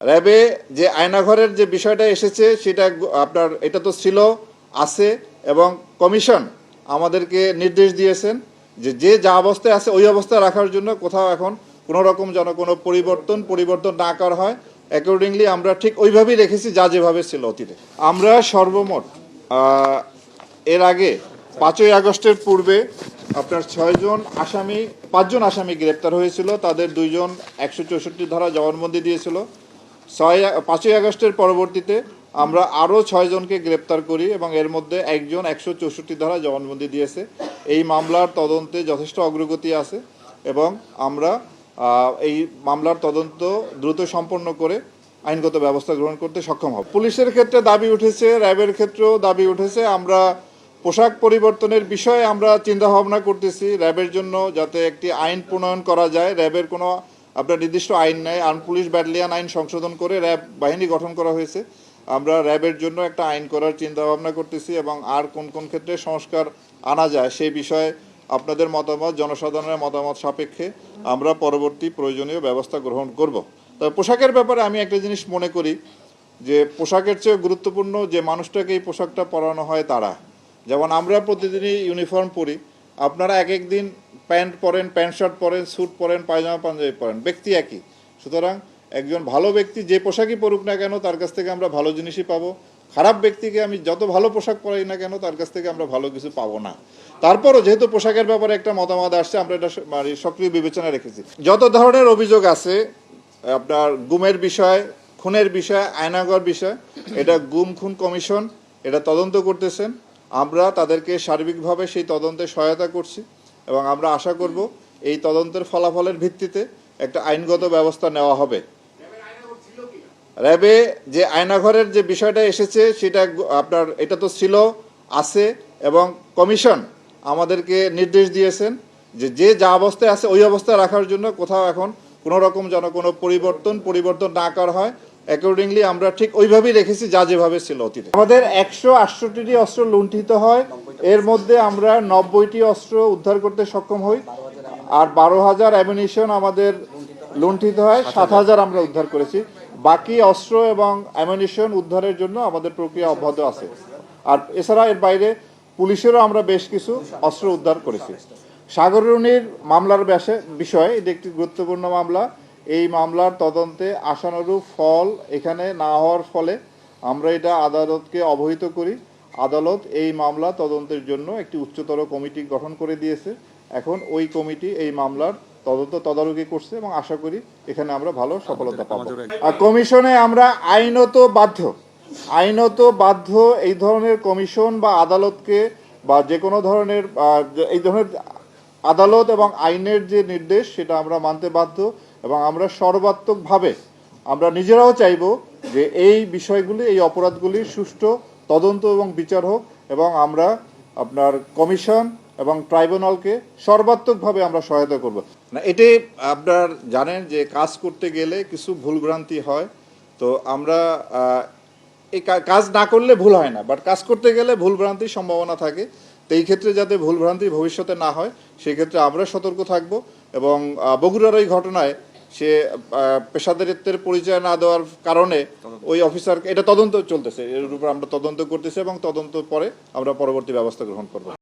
র্যাবে যে আয়নাঘরের যে বিষয়টা এসেছে, সেটা আপনার, এটা তো ছিল, আছে, এবং কমিশন আমাদেরকে নির্দেশ দিয়েছেন যে যে যা অবস্থায় আছে ওই অবস্থায় রাখার জন্য কোথাও এখন কোনো রকম যেন কোনো পরিবর্তন পরিবর্তন না করা হয়। অ্যাকর্ডিংলি আমরা ঠিক ওইভাবেই রেখেছি যা যেভাবে ছিল অতীতে। আমরা সর্বমোট এর আগে পাঁচই আগস্টের পূর্বে আপনার ছয়জন আসামি পাঁচজন আসামি গ্রেপ্তার হয়েছিল। তাদের দুইজন একশো চৌষট্টি ধারা জবানবন্দি দিয়েছিল। ছয় পাঁচই আগস্টের পরবর্তীতে আমরা আরও ছয়জনকে গ্রেপ্তার করি এবং এর মধ্যে একজন একশো চৌষট্টি ধারা জবানবন্দি দিয়েছে। এই মামলার তদন্তে যথেষ্ট অগ্রগতি আছে এবং আমরা এই মামলার তদন্ত দ্রুত সম্পন্ন করে আইনগত ব্যবস্থা গ্রহণ করতে সক্ষম হব। পুলিশের ক্ষেত্রে দাবি উঠেছে, র্যাবের ক্ষেত্রেও দাবি উঠেছে। আমরা পোশাক পরিবর্তনের বিষয়ে আমরা চিন্তা ভাবনা করতেছি। র্যাবের জন্য যাতে একটি আইন প্রণয়ন করা যায়, র্যাবের কোনো আপনার নির্দিষ্ট আইন নেয় আর্ম পুলিশ ব্যাটালিয়ান আইন সংশোধন করে র্যাব বাহিনী গঠন করা হয়েছে। আমরা র্যাবের জন্য একটা আইন করার চিন্তা ভাবনা করতেছি এবং আর কোন কোন ক্ষেত্রে সংস্কার আনা যায় সেই বিষয়ে আপনাদের মতামত, জনসাধারণের মতামত সাপেক্ষে আমরা পরবর্তী প্রয়োজনীয় ব্যবস্থা গ্রহণ করব। তবে পোশাকের ব্যাপারে আমি একটা জিনিস মনে করি যে পোশাকের চেয়ে গুরুত্বপূর্ণ যে মানুষটাকে এই পোশাকটা পরানো হয় তারা। যেমন আমরা প্রতিদিনই ইউনিফর্ম পরি, আপনারা এক এক দিন প্যান্ট পরেন, প্যান্ট শার্ট পরেন, স্যুট পরেন, পায়জামা পাঞ্জাবি পরেন, ব্যক্তি একই। সুতরাং একজন ভালো ব্যক্তি যে পোশাকই পরুক না কেন, তার কাছ থেকে আমরা ভালো জিনিসই পাবো। খারাপ ব্যক্তিকে আমি যত ভালো পোশাক পরাই না কেন, তার কাছ থেকে আমরা ভালো কিছু পাবো না। তারপরও যেহেতু পোশাকের ব্যাপারে একটা মতামত আসছে, আমরা এটা মানে সক্রিয় বিবেচনা রেখেছি। যত ধরনের অভিযোগ আছে, আপনার গুমের বিষয়, খুনের বিষয় আয়নাগর বিষয়, এটা গুম খুন কমিশন, এটা তদন্ত করতেছেন। আমরা তাদেরকে সার্বিকভাবে সেই তদন্তে সহায়তা করছি। এবং আমরা আশা করব এই তদন্তের ফলাফলের ভিত্তিতে একটা আইনগত ব্যবস্থা নেওয়া হবে। র্যাবে যে আয়নাঘরের যে বিষয়টা এসেছে, সেটা আপনার, এটা তো ছিল, আছে, এবং কমিশন আমাদেরকে নির্দেশ দিয়েছেন যে যে যা অবস্থায় আছে ওই অবস্থায় রাখার জন্য কোথাও এখন কোনো রকম যেন কোনো পরিবর্তন পরিবর্তন না করা হয়। অ্যাকর্ডিংলি আমরা ঠিক ওইভাবেই রেখেছি, যা যেভাবে ছিল অতীতে। আমাদের একশো আটষট্টিটি অস্ত্র লুণ্ঠিত হয়। এর মধ্যে আমরা নব্বইটি অস্ত্র উদ্ধার করতে সক্ষম হই আর বারো হাজার অ্যামিনিশন আমাদের লুণ্ঠিত হয়, সাত হাজার আমরা উদ্ধার করেছি। বাকি অস্ত্র এবং অ্যামিনিশন উদ্ধারের জন্য আমাদের প্রক্রিয়া অব্যাহত আছে। আর এছাড়া এর বাইরে পুলিশেরও আমরা বেশ কিছু অস্ত্র উদ্ধার করেছি। সাগররুনির মামলার বিষয় এটি একটি গুরুত্বপূর্ণ মামলা। এই মামলার তদন্তে আশানুরূপ ফল এখানে না হওয়ার ফলে আমরা এটা আদালতকে অবহিত করি। আদালত এই মামলা তদন্তের জন্য একটি উচ্চতর কমিটি গঠন করে দিয়েছে। এখন ওই কমিটি এই মামলার তদন্ত তদারকি করছে এবং আশা করি এখানে আমরা ভালো সফলতা পাবো। আর কমিশনে আমরা আইনত বাধ্য আইনত বাধ্য এই ধরনের কমিশন বা আদালতকে বা যে কোনো ধরনের এই ধরনের আদালত এবং আইনের যে নির্দেশ সেটা আমরা মানতে বাধ্য এবং আমরা সর্বাত্মকভাবে আমরা নিজেরাও চাইব যে এই বিষয়গুলি এই অপরাধগুলির সুষ্ঠু তদন্ত এবং বিচার হোক এবং আমরা আপনার কমিশন এবং ট্রাইব্যুনালকে সর্বাত্মকভাবে আমরা সহায়তা করব। না এটি আপনার জানেন যে কাজ করতে গেলে কিছু ভুলভ্রান্তি হয়। তো আমরা এই কাজ না করলে ভুল হয় না বাট কাজ করতে গেলে ভুলভ্রান্তির সম্ভাবনা থাকে। তো এই ক্ষেত্রে যাতে ভুলভ্রান্তি ভবিষ্যতে না হয়, সেই ক্ষেত্রে আমরা সতর্ক থাকব এবং বগুড়ার ওই ঘটনায় সে পেশাদারিত্বের পরিচয় না দেওয়ার কারণে ওই অফিসার এটা তদন্ত চলতেছে এর উপর আমরা তদন্ত করতেছি এবং তদন্ত পরে আমরা পরবর্তী ব্যবস্থা গ্রহণ করব।